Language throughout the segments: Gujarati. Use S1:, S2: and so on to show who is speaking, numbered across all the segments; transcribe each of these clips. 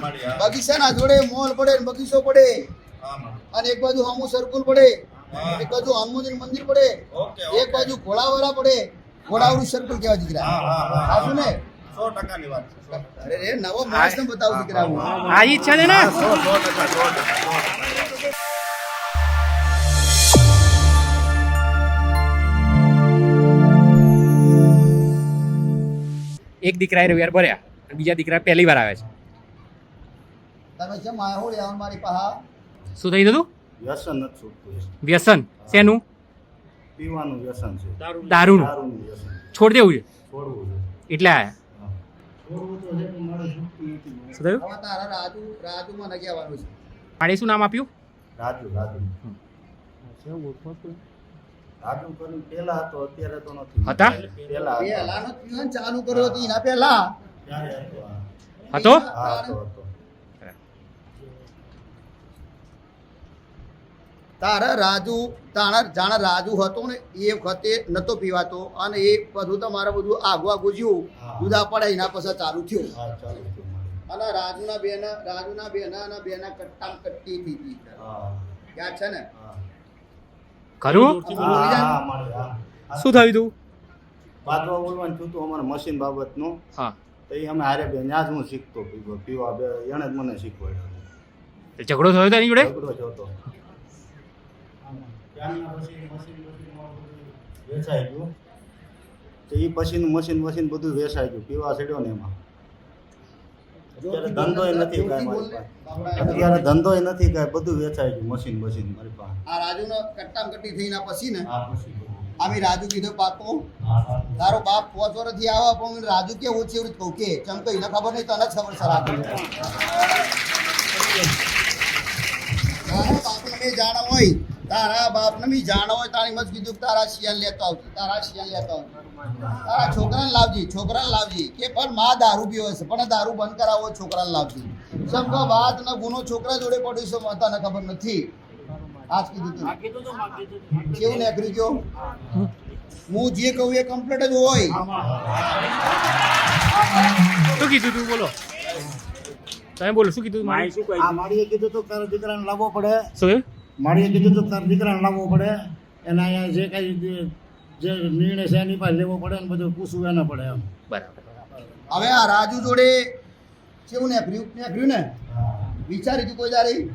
S1: બગીચાના જોડે? મોલ પડે ને બગીચો પડે. અને એક બાજુ હમુ સર્કલ પડે. એક બાજુ હનુમાનજી મંદિર પડે. એક બાજુ ઘોડાવાળા પડે. ઘોડાવાળું સર્કલ કેવા દીકરા.
S2: હા હા હા
S1: સાચું ને?
S2: સો ટકાની વાત છે સો ટકા.
S1: અરે રે નવો માણસ ને બતાવું દીકરા હું
S3: આ ઈચ્છા છે ને?
S2: સો સો ટકા સો ટકા
S3: એક દીકરાએ રવિવાર ભર્યા બીજા દીકરા પહેલી વાર આવે છે.
S1: તમે છે માહોલ આવો મારી પાહા
S3: શું થઈ જતું
S4: વ્યસન નથી છૂટતું
S3: વ્યસન. શેનું?
S4: પીવાનું વ્યસન છે.
S3: દારૂનું.
S4: દારૂનું. વ્યસન.
S3: છોડ દેવું છે?
S4: છોડવું છે.
S3: એટલે
S4: આ પણ
S3: શું નામ આપ્યું?
S4: રાજુ રાજુ. રાજુ કર્યું પેલા હતો અત્યારે તો નથી.
S3: હતા?
S4: પેલા
S1: ચાલુ કર્યો હતો એના પહેલા
S4: ત્યારે હતો હા.
S3: હતો
S4: હા હતો હતો
S1: તારા રાજુ તાણા જાણે રાજુ હતો ને એ વખતે નતો પીવાતો. અને એ બધું તમારે બધું આગવા ગુજ્યું. જુદા પડે એના પછી ચાલુ થયું.
S4: હા ચાલુ થયું મારે.
S1: અને રાજુના બેન રાજુના બેન અને બેના કટ્ટા કટ્ટી
S4: હા.
S1: યાદ છે ને?
S3: ખરું. શું થયું તું?
S4: બાજવા બોલવાનું છું તું અમારે મશીન બાબતનું.
S3: હા.
S4: તો એ અમે હારે બે ત્યાં જ હું શીખતો પીવો. એણે જ મને શીખવાડ્યો.
S3: ઝઘડો થયો હતો એની જોડે?
S4: ઝઘડો થયો હતો. ત્યારના પછી મશીન બશીન બધું વેચાઈ ગયું. તો એ પછીનું મશીન મશીન બધું વેચાઈ ગયું. પીવા ચડ્યો ને એમાં. અત્યારે ધંધોય નથી કાંઈ મારી પાસે. અત્યારે નથી કાંઈ. બધું વેચાઈ ગયું મશીન મશીન મારી પાસે.
S1: આ રાજુનો કટ્ટામ કટ્ટી થઈને પછી ને
S4: આ પછી બધું.
S1: રાજુ કીધો પાકો. તારો બાપ પાંચ વર્ષથી આવા પણ રાજુ કે ઓછી એવું કહું. કે ચમ કઈ ખબર નહીં તને જ ખબર સર આપી જાણ હોય તારા બાપને બી જાણ હોય તારી મત કીધું કે તારા શિયાળ લેતો આવજો તારા શિયાળ લેતો આવજો. તારા છોકરાને લાવજી છોકરાને લાવજી. કે પણ માં દારૂ પીવે છે પણ દારૂ બંધ કરાવો છોકરાને લાવજી. સમ વાત ને ગુનો છોકરા જોડે પડ્યો છે માતાને ખબર નથી. આજ કીધું તું. કેવું નીકળી ગયો? હું જે કહું એ કમ્પ્લીટ જ હોય.
S3: શું કીધું તું? બોલો. તમે બોલો શું કીધું મારે શું
S4: મારી માળીએ કીધું તો તારા દીકરાને લાવવો પડે.
S3: શું
S4: માળીએ કીધું તો તારા દીકરાને લાવવો પડે. એના અહીંયા જે કાંઈ જે- જે નિર્ણય છે એની પાસે લેવો પડે ને બધું પૂછવું એને પડે એમ.
S3: બરાબર.
S1: હવે આ રાજુ જોડે કેવું ને નેકર્યું ને? વિચારી તું કોઈ દારી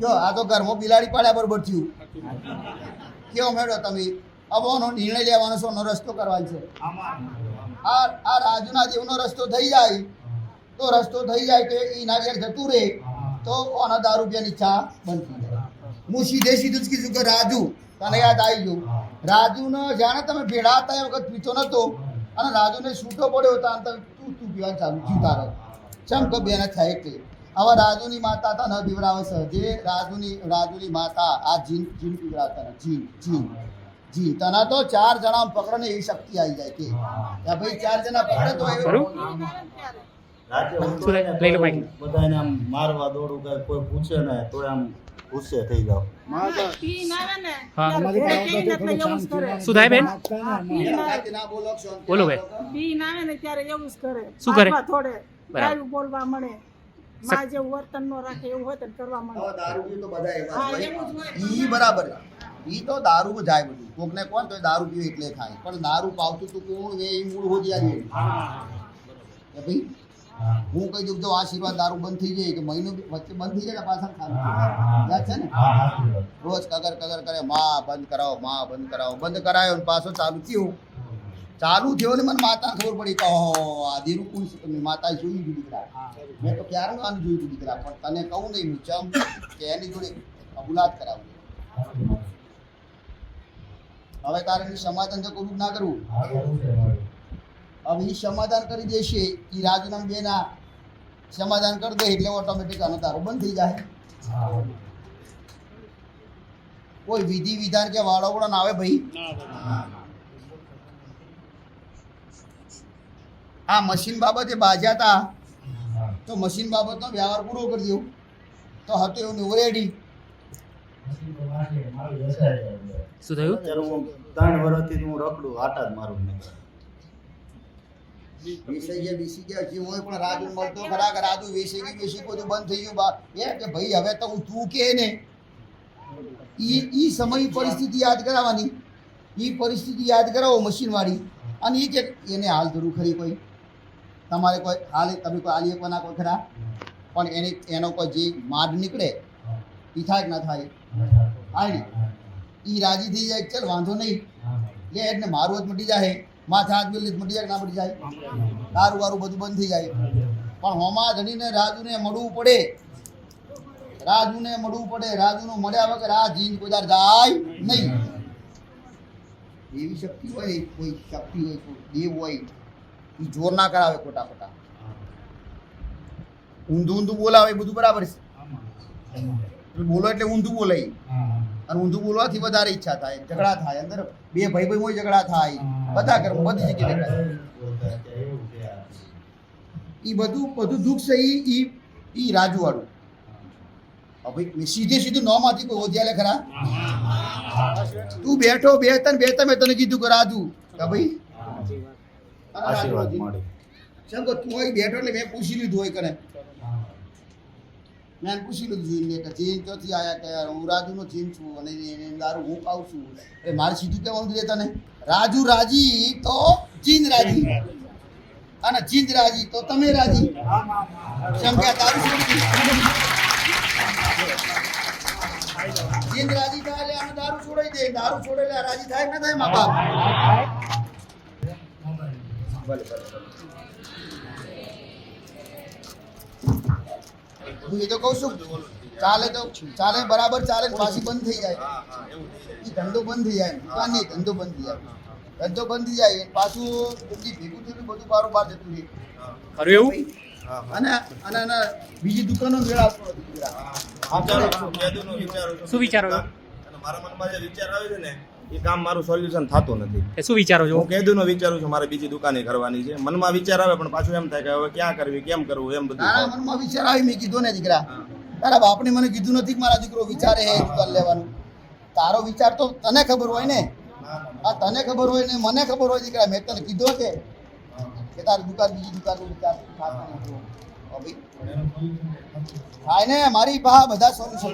S1: જો આ તો ઘરમાં બિલાડી પાડ્યા બરોબર થયું. કેવો મેળો તમે? અબોનો નિર્ણય લેવાનો છે એનો રસ્તો કરવાનો છે. આ આ રાજુના જેવનો રસ્તો થઈ જાય તો રસ્તો થઈ જાય કે એ નાગેર જતું રહે તો આના દારૂ રૂપિયાની ચા બંધ થઈ જાય. હું સીધે સીધું જ કીધું કે રાજુ. તને યાદ આવી ગયું? રાજુને જાણે તમે ભેળા હતા એ વખત પીતો નતો. અને રાજુને છૂટો પડ્યો હતો અને તમે તું તું પીવાનું ચાલુ થયું તારો ચમ કે બેને થાય એટલે. હવે રાજુની માતા ન પીવડાવે છે. જે રાજુની રાજુની માતા આ જીન જીન પીવડાવતા ને જીન જીન જી તને તો ચાર જણા પકડે ને એવી શક્તિ આવી જાય કે. ભાઈ ચાર જણા પકડે તો એ
S3: ખરું?
S4: રાજ્ય
S3: શું થાય? લઈ લો માઈક.
S4: બધાને આમ મારવા દોડું કે કોઈ પૂછે ને તો આમ ગુસ્સે થઈ જાવ
S5: શું
S3: શું થાય બેન
S1: બોલો
S3: બેન.
S1: રાખો.
S5: પીને આવે ને ત્યારે એવું જ કરે
S3: શું કરે?
S5: થોડે બોલવા મળે માં જેવું વર્તન નો રાખે એવું હોય તો કરવા મળે
S1: દારૂ તો બધા એવા. ઈ બરાબર ઈ તો દારૂ જાય બધું કોકને કોણ તો દારૂ પીવે એટલે ખાય પણ દારૂ પાવતું તું કોણ એ મૂળ ભાઈ હું. કહી દઉં જો આશીર્વાદ દારૂ બંધ થઈ જાય કે મહિનો વચ્ચે બંધ થઈ જાય પાછા ખાવાનું યાદ છે ને? રોજ કગર કગર કરે માં બંધ કરાવો માં બંધ કરાવો. બંધ કરાયો ને પાછો ચાલુ થયું. ચાલુ થયો ને મને માતા ખબર પડી કે ઓહો આ કોણ માતા જોયું હતું દીકરા. મેં તો ક્યારે આનું જોયું હતું દીકરા પણ તને કહું નહીં હું ચમ કે એની જોડે કબૂલાત કરાવું. હવે તારે સમાધાન તો કબૂલ ના કરવું. હવે એ સમાધાન કરી દેશે. એ રાજુના બેના સમાધાન કરી દે એટલે ઓટોમેટિક આનો તારો બંધ થઈ જાય. કોઈ વિધિ વિધાન કે વાળો ના આવે ભાઈ. આ મશીન બાબતે બાજ્યા હતા તો મશીન બાબતનો વ્યવહાર પૂરો કરી દઉં. તો હતું એવું નું રેડી
S3: શું થયું?
S4: ત્રણ વર્ષથી હું રખડું આટા જ મારું નહીં
S1: વેસાઈ ગયા બેસી ગયા જે હોય પણ રાજુ મળતો ખરા કે રાજુ વેસી ગયું વેસી બધું બંધ થઈ ગયું. બા એ કે ભાઈ હવે તો હું તું કે ને? ઈ ઈ સમય પરિસ્થિતિ યાદ કરાવવાની. ઈ પરિસ્થિતિ યાદ કરાવો મશીન વાળી. અને એ કે એને હાલ જરૂર ખરી કોઈ. તમારે કોઈ હાલ તમે કોઈ હાલી ના કોઈ ખરા? પણ એને એનો કોઈ જે માડ નીકળે એ થાય કે ના થાય? હાલી ઈ રાજી થઈ જાય ચાલ વાંધો નહીં. લે એટલે મારું જ મટી જાય માથે હાથ મેલી મટી જાય ના મટી જાય. તારું વારું બધું બંધ થઈ જાય. પણ હોમા ધણીને રાજુને મળવું પડે. રાજુને મળવું પડે. રાજુનું મળ્યા વગર આ જીન કોઈ જાય નહીં. એવી શક્તિ હોય કોઈ શક્તિ હોય કોઈ દેવ હોય એ જોર ના કરાવે ખોટા ખોટા ઊંધું ઊંધું બોલાવે બધું બરાબર છે. બોલો એટલે ઊંધું બોલાય. અને ઊંધું બોલવાથી વધારે ઈચ્છા થાય ઝઘડા થાય. અંદર બે ભાઈ ભાઈ હોય ઝઘડા થાય. બધા કર્મ બધી જગ્યાએ થાય એ બધું બધું દુઃખ છે ઈ ઈ ઈ રાજુવાળું. હવે સીધે સીધું નોમાંથી કોઈ ઓધ્યા ખરા? તું બેઠો બે તને બે તમે તને કીધું કે રાજુ. કે ભાઈ
S4: આશીર્વાદ મળે.
S1: તું હોય બેઠો એટલે મેં પૂછી લીધું હોય કને મેં પૂછી લીધું જોઈને કે ચેન્જ નથી આયા કે હું રાજુનો ચેન્જ છું અને એને દારૂ હું ખાઉં છું. એટલે મારે સીધું કહેવાનું જોઈએ તને રાજુ રાજી તો ચીન રાજી. અને ચીન રાજી તો તમે રાજી. કેમ આ દારૂ રાજી. થાય એટલે દારૂ છોડાઈ દે. દારૂ છોડે રાજી થાય કે થાય, મા બાપ? હું એ તો કહું છું ચાલે તો ચાલે બરાબર ચાલે ફાંસી બંધ થઈ જાય.
S2: હા હા એવું થઈ
S1: એ ધંધો બંધ થઈ જાય દુકાન નહીં ધંધો બંધ થઈ જાય. ધંધો બંધ થઈ જાય પાછું બધી ભેગું થયું બધું બારોબાર જતું રહે.
S3: ખરું એવું?
S1: અને અને અને બીજી દુકાનો મેળા આવતો નથી.
S3: શું વિચારો
S2: મારા મનમાં જે વિચાર આવે છે ને એ કામ મારું સોલ્યુશન થતું નથી.
S3: એ શું વિચારો છો?
S2: હું કેદુનો વિચારું છું મારે બીજી દુકાને કરવાની છે. મનમાં વિચાર આવે પણ પાછું એમ થાય કે હવે ક્યાં કરવી કેમ કરવું એમ બધું
S1: મનમાં વિચાર આવી મેં કીધું ને દીકરા. તારા બાપને મને કીધું નથી કે મારા દીકરો વિચારે હે દુકાન લેવાનું. તારો વિચાર તો તને ખબર હોય ને. આ તને ખબર હોય ને મને ખબર હોય દીકરા. મેં તને કીધો છે કે તારી દુકાન બીજી દુકાનનો વિચાર. થાય ને મારી પાસે બધા સોલ્યુશન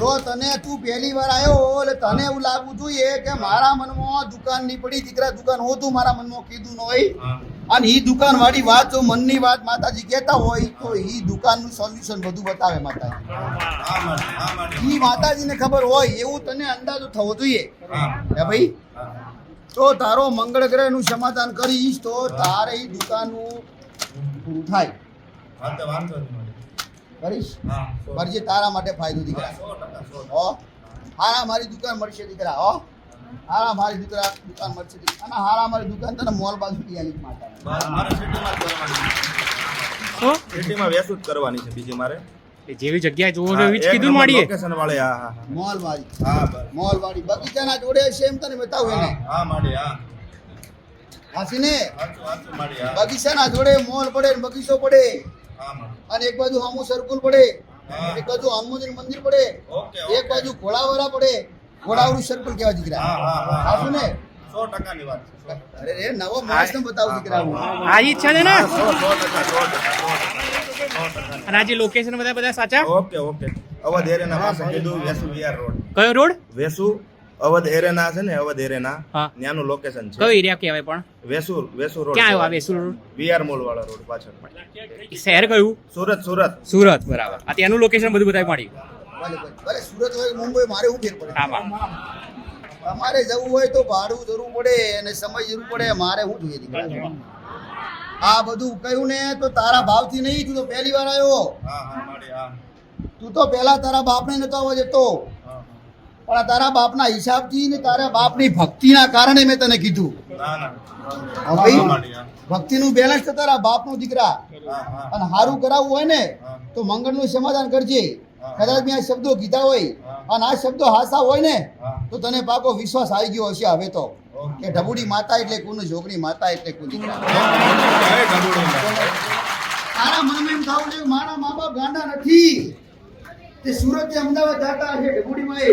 S1: જો તને તું પહેલી વાર આવ્યો એટલે તને એવું લાગવું જોઈએ કે મારા મનમાં દુકાનની પડી દીકરા દુકાન હોતું મારા મનમાં કીધું ન હોય અને એ દુકાન વાળી વાત જો મનની વાત માતાજી કહેતા હોય તો એ દુકાનનું સોલ્યુશન બધું બતાવે માતાજી. એ માતાજીને ખબર હોય એવું તને અંદાજો થવો જોઈએ
S2: હા.
S1: ભાઈ. તો તારો મંગળ ગ્રહનું સમાધાન કરીશ તો તારે એ દુકાનનું પૂરું થાય
S2: વાંધો વાંધો.
S1: કરીશ?
S2: હા, સો-
S1: તારા માટે ફાયદો દીકરા. હો હારા મારી દુકાન મળશે દીકરા હો? હારા મારી દીકરા દુકાન મળશે દીકરા. અને હારા મારી દુકાન તને મોલ બાજુ માતા
S2: સિટીમાં કરવાની. છે. વેસુ જ કરવાની છે બીજી મારે.
S3: જેવી જગ્યાએ જોવો છો એવી જ કીધું
S2: નંબર લોકેશન વાળે હા, હા, હા.
S1: મોલ વાળી.
S2: હા,
S1: મોલ વાળી બગીચાના જોડે છે એમ તને બતાવું એને.
S2: હા, માડી, હા.
S1: હાસીને. બગીચાના જોડે મોલ પડે ને બગીચો પડે.
S2: હા, માડી.
S1: અને એક બાજુ હમુ સર્કલ પડે એક બાજુ હનુમાનજી મંદિર પડે એક બાજુ ઘોડાવરા પડે ઘોડાવરું સર્કલ કેવા દીકરા.
S2: હા, હા, હા.
S1: હાસુ ને?
S2: સો વાત ટકા.
S1: અરે રે નવો માણસ ને બતાવું દીકરા હું
S3: આ છે ને?
S2: સો, ટકા, સો ટકા, સો ટકા, સો ટકા.
S3: અને આ લોકેશન બધા બધા સાચા?
S2: Okay okay. અવધ એરેના પાસે કીધું વેસુ રોડ.
S3: કયો રોડ?
S2: વેસુ અવધ એરેના છે ને અવધ એરેના ત્યાંનું લોકેશન
S3: કયો
S2: છે
S3: એરિયા કહેવાય પણ?
S2: વેસુર વેસુર રોડ
S3: ક્યાં આવ્યો વેસુર રોડ
S2: વિહાર મોલ વાળા રોડ પાછળ
S3: શહેર કયું?
S2: સુરત સુરત.
S3: સુરત બરાબર. આ ત્યાંનું લોકેશન બધું બતાવી મળી
S1: ભલે સુરત હોય મુંબઈ મારે હું ફેર પડે? તમારે જવું હોય તો ભાડું જરૂર પડે અને સમય જરૂર પડે મારે હું જોઈએ દીકરા? આ બધું કહ્યું ને તો તારા ભાવથી નહીં તું તો પહેલી વાર આવ્યો.
S2: હા હા માડી હા.
S1: તું તો પહેલા તારા બાપને નતો આવવા જતો પણ તારા બાપના હિસાબથી ને તારા બાપની ભક્તિના કારણે મેં તને કીધું. ભક્તિનું બેલેન્સ તો તારા બાપનો દીકરા. અને સારું કરાવવું હોય ને. તો મંગળનું સમાધાન કરજે. કદાચ મેં આ શબ્દો કીધા હોય અને આ શબ્દો હાસા હોય ને તો તને પાકો વિશ્વાસ આવી ગયો હશે હવે તો. કે ઢબુડી માતા એટલે કોનું છોકરી માતા એટલે કોની દીકરા. તારા મનમાં એમ થવું જોઈએ મારા મા બાપ ગાંડા નથી. તે સુરતથી અમદાવાદ જતા હશે ઢબુડીમાં એ.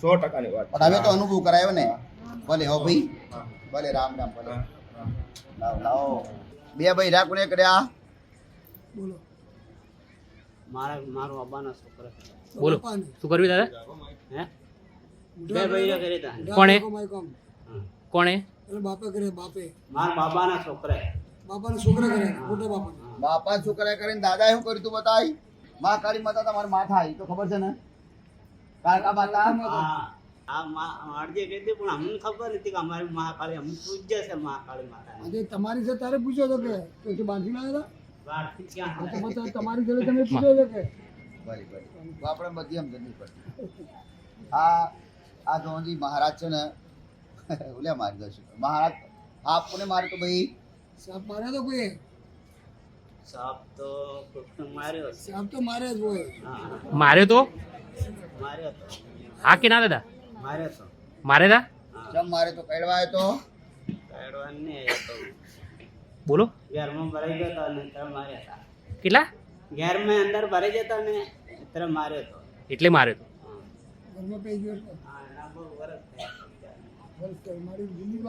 S2: સો ટકાની વાત.
S1: પણ હવે તો અનુભવ કરાયો ને. ભલે હો ભાઈ. ભલે રામ રામ ભલે. લાવો લાવો. બે ભાઈ રાખુને કર્યા
S6: બોલો.
S7: મારા મારો અબાના છોકરા
S3: બોલો. શું કરવી દાદા
S7: હે? બે ભાઈઓ કરે તા
S3: કોણે? કોણે?
S6: એટલે બાપે કરે બાપે.
S7: મારા બાબાના છોકરા
S6: બાપાના છોકરા કરે મોટા બાપા
S1: બાપા છોકરા કરીને દાદા શું કર્યું તું બતાય? માં કાળી માતા તમારે માથા આવી તો ખબર છે ને? કાળકા માતા.
S7: હા આ મા- અડધે કીધી પણ અમને ખબર નથી કે અમારી મહાકાળી અમને પૂજ્ય છે મહાકાળી માતા.
S6: આજે તમારી તારે પૂછ્યો હતો કે બાંધી લાવ્યા તમારી જોડે તમે પૂછ્યો કે?
S1: આપણે બધી એમ જતી પડતી આ આ જોજી મહારાજ છે ને ઓલ્યા મારી દઉં છું મહારાજ આપ કોને માર્યો તો ભાઈ?
S6: સાપ મારે તો કોઈ?
S7: સાપ તો માર્યો
S6: સાપ તો મારે જ હોય.
S7: હા.
S3: માર્યો તો?
S7: માર્યો તો.
S3: હા કે ના દાદા?
S7: માર્યો તો.
S3: મારે તા
S7: હા.
S1: ચમ મારે તો કડવાયો તો?
S7: કાઢવાનું તો.
S3: બોલો.
S7: ઘરમાં ભરાઈ ગયો તો ને ત્યારે માર્યા હતા.
S3: કેટલા?
S7: ઘરમાં અંદર ભરાઈ જતા ને ત્યારે માર્યો તો.
S3: એટલે માર્યો તો.
S7: હા.
S6: ઘરમાં પી ગયો એટલે
S7: હા, એના બહુ વરસ થયા.
S6: બસ કર મારી જૂની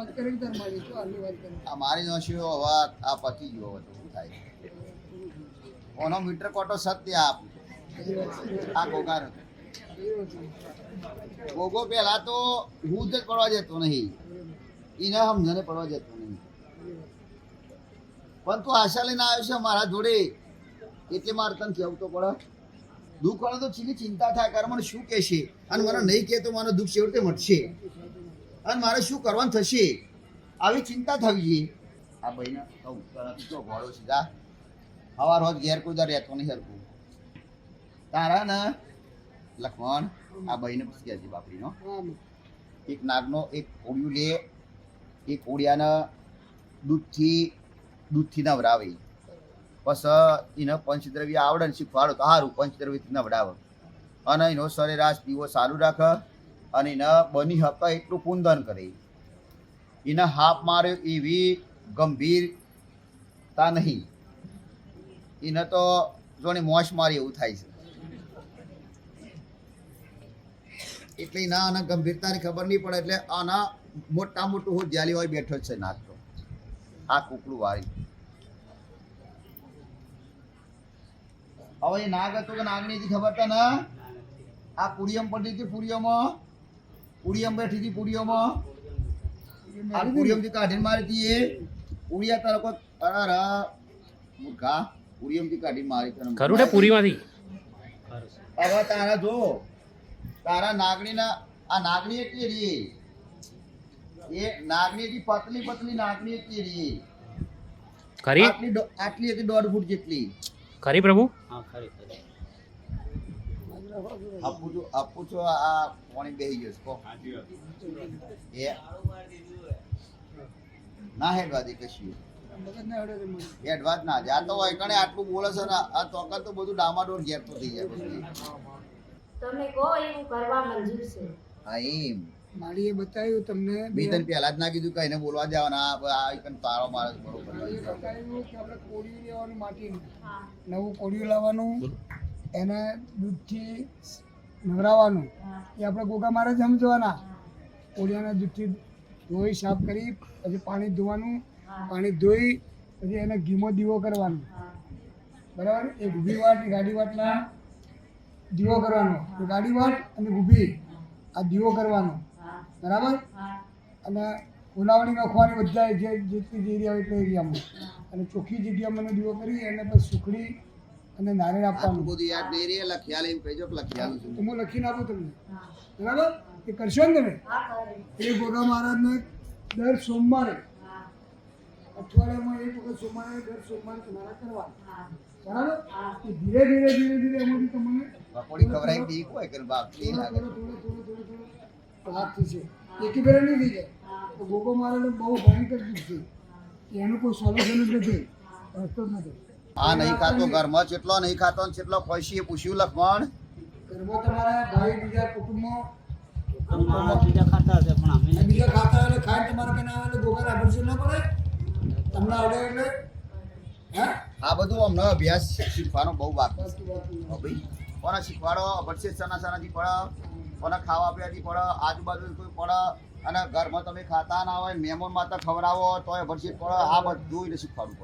S6: વાત
S1: આ પતી ગયો હતો થાય. ઓનો મીટર કોટો સત્ય આપ. આ ગોગાર ગોગો પેલા તો હું જ પડવા જતો નહીં. એને સમજને પડવા જતો નહીં. પણ તું આશા લઈને આવ્યો છે મારા જોડે. એટલે મારે તને કહેવું તો પડે. દુઃખ વાળો તો ચીલી ચિંતા થાય કારણ મને શું કહેશે? અને મને નહીં કહેતો મારો દુઃખ છેવટે મટશે અને મારે શું કરવાનું થશે? આવી ચિંતા થવી જોઈએ. આ ભાઈને કહું તો ઘોડો સીધા હવાર હોત ઘેર કોઈ દર રહેતો નહીં હરકું તારા ને લખમણ આ ભાઈને પૂછી ગયા છે બાપરીનો એક નાગનો એક કોળિયું લે એ કોડિયાના દૂધથી દૂધથી નવડાવે પછી એને પંચદ્રવ્ય આવડે ને શીખવાડો તો સારું પંચદ્રવ્યથી નવડાવે. અને એનો સરેરાશ પીવો સારું રાખે. અને એને બની હકે એટલું કુંદન કરે. એને હાફ માર્યો એવી ગંભીરતા નહીં. એને તો જોને મોશ મારી એવું થાય છે. એટલે ના આના ગંભીરતાની ખબર નહીં પડે એટલે આના મોટા મોટું હું જ્યાલી હોય બેઠો છે નાખતો આ કુકડું વાળી. હવે નાગ હતું કે નાગની ખબર ખબર તને આ પુડિયમ પડી હતી પુડિયોમાં પુડિયમ બેઠી હતી પુડિયોમાં. આ પુડિયમથી કાઢીને મારી હતી એ. પુડિયા તારા કોઈ અરે મૂર્ખા. પુડિયમથી કાઢીને મારી તને
S3: ખરું ને પૂરીમાંથી.
S1: હવે તારા જો તારા નાગણીના આ નાગણી એટલી રહી એ નાગણી એટલી પતલી પતલી નાગણી એટલી રહી
S3: ખરી?
S1: આટલી આટલી હતી દોઢ ફૂટ જેટલી.
S3: ખરી પ્રભુ?
S7: હા ખરી ખરી.
S1: આપું છું આપું છું આ- પાણી બેહી ગયો છે એ ના હેડવા દે કશું
S6: મગજ ના
S1: ના આ તો વૈકણે આટલું બોલે છે ને આ ચોકર તો બધું ડામાડોર ઘેર તો થઈ જાય પછી.
S8: તમે કહો એવું કરવા મંજૂર છે.
S1: હા એમ.
S6: માળીએ બતાવ્યું તમને
S1: બીજન પહેલા જ ના કીધું કે એને બોલવા જવાના આ આ ઈકન તારો મારે બરોબર.
S6: માળીએ બતાવ્યું કે આપણે કોળિયું લેવાનું માટીનું નવું કોડિયું લાવવાનું. એને દૂધથી નવરાવવાનું એ આપણે ગોગા મારે જ સમજવાના. કોળિયાના દૂધથી ધોઈ સાફ કરી પછી પાણી ધોવાનું પાણી ધોઈ પછી એને ઘીમો દીવો કરવાનો. બરાબર? એ ઊભી વાટ ગાડી વાટના દીવો કરવાનો. ગાડી વાટ અને ઊભી. આ દીવો કરવાનો. બરાબર? અને ઉનાવણી નાખવાની બધા જે જેટલી જે એરિયા હોય એટલી એરિયામાં અને ચોખ્ખી જગ્યામાં એનો દીવો કરી અને પછી સુખડી અને
S1: નારાયણ
S6: આપવાનું.
S1: બધું યાદ નહીં રહે લખ્યા એમ કહેજો કે લખ્યાલું
S6: તો
S1: છું.
S6: હું લખીને આપું તમને. બરાબર? એ કરશો ને તમે? એ ગોગા મહારાજને દર સોમવારે અઠવાડિયામાં એક વખત સોમવારે દર સોમવારે તમારા કરવા બરાબર? ધીરે ધીરે ધીરે ધીરે એમાંથી તમને
S1: પકોડી દી કોઈ કે બાપ
S6: થોડું થોડું થોડો થોડો થોડો એકી ફેરે નહીં થઈ જાય. તો ગોગો મહારાજને બહુ ભયંકર દુઃખ છે. કે એનું કોઈ સોલ્યુશન જ નથી. રસ્તો જ નથી.
S1: આ નહીં ખાતો ઘરમાં જેટલો નહીં ખાતો ને જેટલો ખોશી એ પૂછ્યું લખમણ?
S6: ઘરમાં તમારા ભાઈ બીજા કુટુંબમાં
S7: બીજા ખાતા હશે પણ અમે
S6: બીજા ખાતા. એટલે ખાઈને તમારે કને આવે એટલે ગોગા ન પડે તમને આવડે એટલે? હે?
S1: આ બધું અમને અભ્યાસ શીખવાનો બહુ બાકી છે. ભાઈ કોને શીખવાડો? ભટશે સના સનાથી પડે કોને ખાવા પીવાથી પડે આજુબાજુ કોઈ પડે અને ઘરમાં તમે ખાતા ના હોય મહેમાન માતા ખવડાવો તો ભરસી પડે આ બધું એને શીખવાડવું પડે.